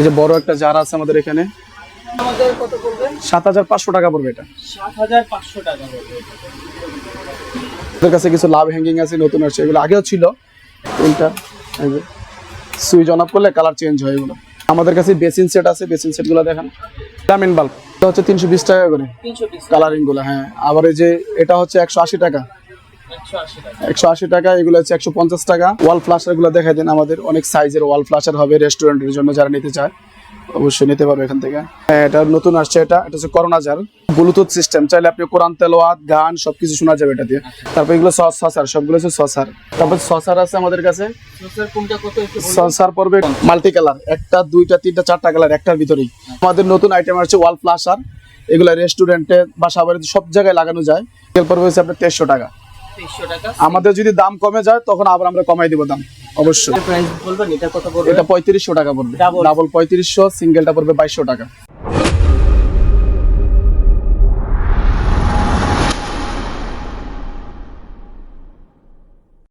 এই যে বড় একটা জার আছে আমাদের এখানে। আমাদের কত পড়বে? সাত হাজার পাঁচশো টাকা পড়বে এটা। সাত হাজার পাঁচশো টাকা ওদের কাছে কিছু লাভ হ্যাঙ্গিং আছে নতুন আসছে এগুলো আগেও ছিল। তিনটা সুইচ অন অফ করলে কালার চেঞ্জ হয় এগুলো। আমাদের কাছে বেসিন সেট আছে বেসিন সেটগুলো দেখেন। ভিটামিন বাল্ব এটা হচ্ছে তিনশো বিশ টাকা করে। তিনশো পিস কালারিংগুলো হ্যাঁ। আবার এই যে এটা হচ্ছে একশো আশি টাকা। একশো আশি টাকা। এগুলো হচ্ছে একশো পঞ্চাশ টাকা। ওয়াল ফ্লাশারগুলো দেখাই দেন আমাদের অনেক সাইজের ওয়াল ফ্লাশার হবে রেস্টুরেন্টের জন্য যারা নিতে চায়। অবশ্যই নিতে পারবে এখান থেকে। হ্যাঁ, এটা নতুন আসছে এটা এটা হচ্ছে করোনা জার ব্লুটুথ সিস্টেম চাইলে আপনি কোরআন তেলোয়াত গান সবকিছু শোনা যাবে এটা দিয়ে। তারপর এগুলো সস সসার সবগুলো হচ্ছে সসার। তারপর সসার আছে আমাদের কাছে? সসার পড়বে মাল্টি কালার একটা দুইটা তিনটা চারটা কালার একটার ভিতরেই। আমাদের নতুন আইটেম আছে ওয়াল ফ্লাশার এগুলো রেস্টুরেন্টে বা বাড়িতে সব জায়গায় লাগানো যায়। এর পড়বে হচ্ছে আপনার তেরোশো টাকা। আমাদের যদি দাম কমে যায় তখন আবার আমরা কমাই দিব দাম অবশ্যই। এটা পঁয়ত্রিশশো টাকা পড়বে। ডাবল পঁয়ত্রিশশো সিঙ্গেলটা পড়বে বাইশশো টাকা।